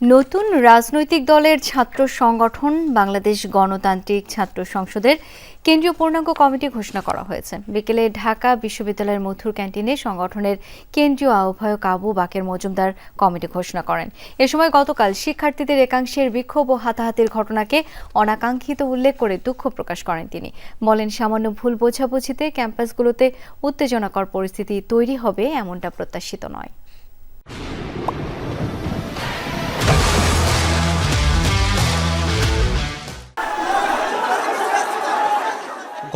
নতুন রাজনৈতিক দলের ছাত্র সংগঠন বাংলাদেশ গণতান্ত্রিক ছাত্র সংসদের কেন্দ্রীয় পূর্ণাঙ্গ কমিটি ঘোষণা করা হয়েছে। বিকেলে ঢাকা বিশ্ববিদ্যালয়ের মথুর ক্যান্টিনে সংগঠনের কেন্দ্রীয় আহ্বায়ক আবু বাকের মজুমদার কমিটি ঘোষণা করেন। এ সময় গতকাল শিক্ষার্থীদের একাংশের বিক্ষোভ ও হাতাহাতির ঘটনাকে অনাকাঙ্ক্ষিত উল্লেখ করে দুঃখ প্রকাশ করেন তিনি। বলেন, সামান্য ভুল বোঝাবুঝিতে ক্যাম্পাসগুলোতে উত্তেজনাকর পরিস্থিতি তৈরি হবে এমনটা প্রত্যাশিত নয়।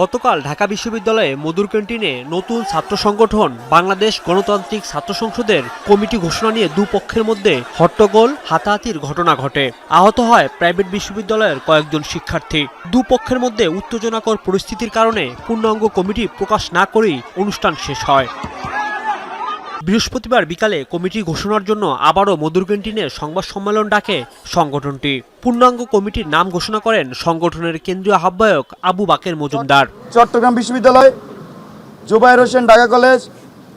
গতকাল ঢাকা বিশ্ববিদ্যালয়ে মধুর ক্যান্টিনে নতুন ছাত্র সংগঠন বাংলাদেশ গণতান্ত্রিক ছাত্র সংসদের কমিটি ঘোষণা নিয়ে দুপক্ষের মধ্যে হট্টগোল, হাতাহাতির ঘটনা ঘটে। আহত হয় প্রাইভেট বিশ্ববিদ্যালয়ের কয়েকজন শিক্ষার্থী। দুপক্ষের মধ্যে উত্তেজনাকর পরিস্থিতির কারণে পূর্ণাঙ্গ কমিটি প্রকাশ না করেই অনুষ্ঠান শেষ হয়। বৃহস্পতিবার বিকালে কমিটি ঘোষণার জন্য আবারও মধুর ক্যান্টিনে সংবাদ সম্মেলন ডাকে সংগঠনটি। পূর্ণাঙ্গ কমিটির নাম ঘোষণা করেন সংগঠনের কেন্দ্রীয় আহ্বায়ক আবু বাকের মজুমদার। চট্টগ্রাম বিশ্ববিদ্যালয় জুবাইর হোসেন ঢাকা কলেজ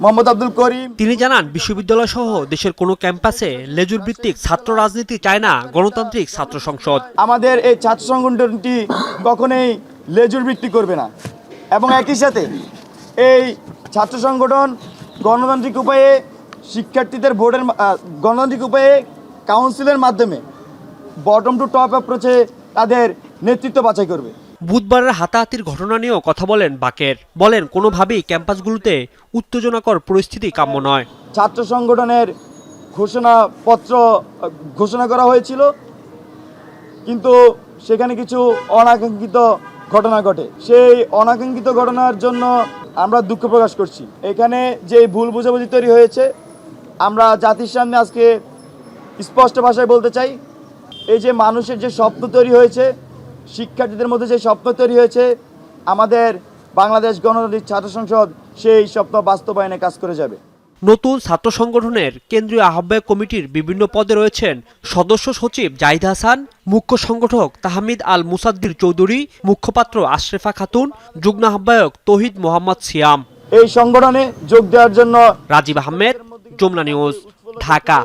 মোহাম্মদ আব্দুল করিম। তিনি জানান বিশ্ববিদ্যালয় সহ দেশের কোনো ক্যাম্পাসে লেজুর ভিত্তিক ছাত্র রাজনীতি চায় না গণতান্ত্রিক ছাত্র সংসদ। আমাদের এই ছাত্র সংগঠনটি কখনোই লেজুর ভিত্তি করবে না। এবং একই সাথে এই ছাত্র সংগঠন গণতান্ত্রিক উপায়ে শিক্ষার্থীদের ভোটের গণতান্ত্রিক উপায়ে কাউন্সিলের মাধ্যমে বটম টু টপ অ্যাপ্রোচে তাদের নেতৃত্ব বাছাই করবে। বুধবারের হাতাহাতির ঘটনা নিয়েও কথা বলেন বাকের। বলেন কোনোভাবেই ক্যাম্পাসগুলোতে উত্তেজনাকর পরিস্থিতি কাম্য নয়। ছাত্র সংগঠনের ঘোষণাপত্র ঘোষণা করা হয়েছিল কিন্তু সেখানে কিছু অনাকাঙ্ক্ষিত ঘটনা ঘটে। সেই অনাকাঙ্ক্ষিত ঘটনার জন্য আমরা দুঃখ প্রকাশ করছি। এখানে যে ভুল বুঝাবুঝি তৈরি হয়েছে, আমরা জাতির সামনে আজকে স্পষ্ট ভাষায় বলতে চাই, এই যে মানুষের যে স্বপ্ন তৈরি হয়েছে, শিক্ষার্থীদের মধ্যে যে স্বপ্ন তৈরি হয়েছে, আমাদের বাংলাদেশ গণতান্ত্রিক ছাত্র সংসদ সেই স্বপ্ন বাস্তবায়নে কাজ করে যাবে। নতুন ছাত্র সংগঠনের কেন্দ্রীয় আহ্বায়ক কমিটির বিভিন্ন পদে রয়েছেন সদস্য সচিব জাহিদ হাসান মুখ্য সংগঠক তাহমিদ আল মুসাদ্দির চৌধুরী মুখপাত্র আশরেফা খাতুন যুগ্ম আহ্বায়ক তহিদ মোহাম্মদ সিয়াম। এই সংগঠনে যোগ দেওয়ার জন্য রাজীব আহমেদ যমুনা নিউজ ঢাকা।